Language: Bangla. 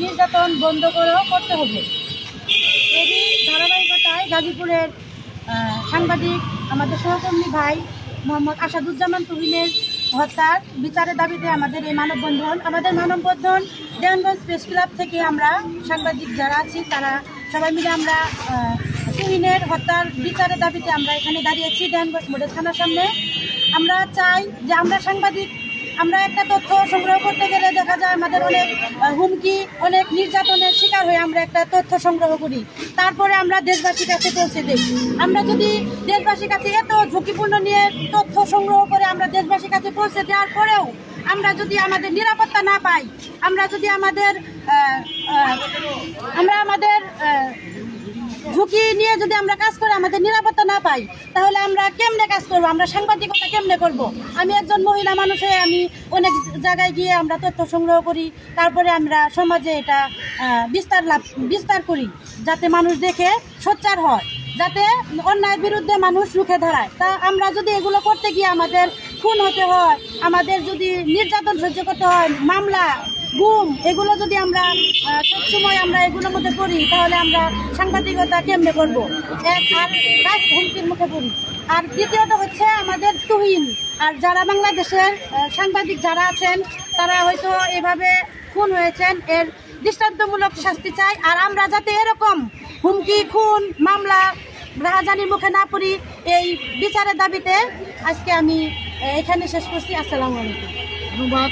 নির্যাতন বন্ধ করেও করতে হবে। এরই ধারাবাহিকতায় গাজীপুরের সাংবাদিক, আমাদের সহকর্মী ভাই মোহাম্মদ আসাদুজ্জামান তুহিনের হত্যার বিচারের দাবিতে আমাদের এই মানববন্ধন, আমাদের মানববন্ধন দেওয়ানগঞ্জ প্রেস ক্লাব থেকে আমরা সাংবাদিক যারা আছি, তারা সবাই মিলে আমরা তুহিনের হত্যার বিচারের দাবিতে আমরা এখানে দাঁড়িয়েছি দেওয়ানগঞ্জ মোড়ের থানার সামনে। আমরা চাই যে আমরা সাংবাদিক আমরা একটা তথ্য সংগ্রহ করতে গেলে দেখা যায় আমাদের অনেক হুমকি, অনেক নির্যাতনের শিকার হয়ে আমরা একটা তথ্য সংগ্রহ করি। তারপরে আমরা দেশবাসীর কাছে পৌঁছে দিই। আমরা যদি দেশবাসীর কাছে এত ঝুঁকিপূর্ণ নিয়ে তথ্য সংগ্রহ করে আমরা দেশবাসীর কাছে পৌঁছে দেওয়ার পরেও আমরা যদি আমাদের নিরাপত্তা না পাই, আমরা যদি আমাদের আমরা আমাদের ঝুঁকি নিয়ে যদি আমরা কাজ করে আমাদের নিরাপত্তা না পাই, তাহলে আমরা কেমনে কাজ করব? আমরা সাংবাদিকতা কেমনে করব? আমি একজন মহিলা মানুষ হয়ে আমি অনেক জায়গায় গিয়ে আমরা তথ্য সংগ্রহ করি, তারপরে আমরা সমাজে এটা বিস্তার লাভ, বিস্তার করি, যাতে মানুষ দেখে সোচ্চার হয়, যাতে অন্যায়ের বিরুদ্ধে মানুষ রুখে ধরায় তা আমরা যদি এগুলো করতে গিয়ে আমাদের খুন হতে হয়, আমাদের যদি নির্যাতন সহ্য করতে হয়, মামলা গুম এগুলো যদি আমরা সবসময় আমরা এগুলোর মধ্যে করি তাহলে আমরা সাংবাদিকতা কেমনে করব? এক, আর কাজ হুমকির মুখে পড়ি? আর দ্বিতীয়ত হচ্ছে আমাদের তুহিন। আর যারা বাংলাদেশের সাংবাদিক যারা আছেন, তারা হয়তো এভাবে খুন হয়েছেন। এর দৃষ্টান্তমূলক শাস্তি চাই। আর আমরা যাতে এরকম হুমকি, খুন, মামলা, রাহাজানির মুখে না পড়ি, এই বিচারের দাবিতে আজকে আমি এখানে শেষ করছি। আসসালামু আলাইকুম। ধন্যবাদ।